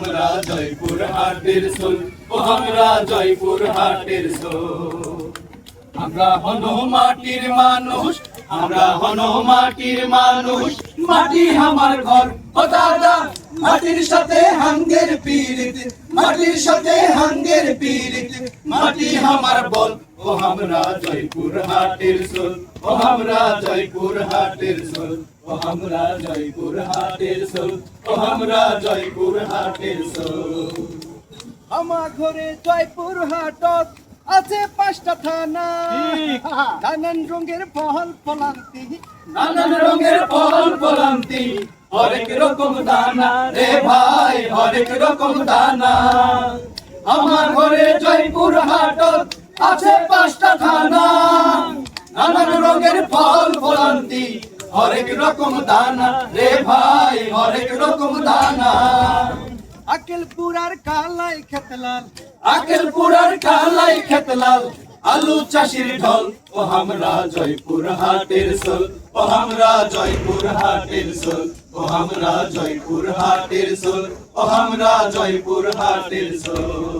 আমরা জয়পুর হাটের সোল, ও আমরা জয়পুর হাটের সোল। আমরা হন মাটির মানুষ, আমরা হন মাটির মানুষ। মাটি আমার ঘর, ও দাদা, মাটির সাথে হাঙ্গের পীড়িত, মাটির সাথে হাঙ্গের পীড়িত। মাটি আমার বল ও আমরা জয়পুর হাটের সোল ও আমরা জয়পুর হাটের সোল ও আমরা জয়পুর হাটের সোল ও আমরা জয়পুর হাটের সোল। আমার ঘরে জয়পুর হাটত আছে পাঁচটা থানা। নানান রঙের ফল ফলান্তি। নানান রঙের ফল ফলান্তি। হরেক রকম দানা রে ভাই হরেক রকম দানা। আমার ঘরে জয়পুর হাটত আছে পাঁচটা থানা নানান রঙের ফল ফলান্তি। হরেক রকম দানা। রে ভাই হরেক রকম দানা। আকেল পুরার কালাই খেতলাল। আকেল পুরার কালাই খেতলাল। আলু চাষির ঢল। ও আমরা জয়পুর হাটের সোল। ও আমরা জয়পুর হাটের সোল। ও আমরা জয়পুর হাটের সোল। ও আমরা জয়পুর হাটের সোল।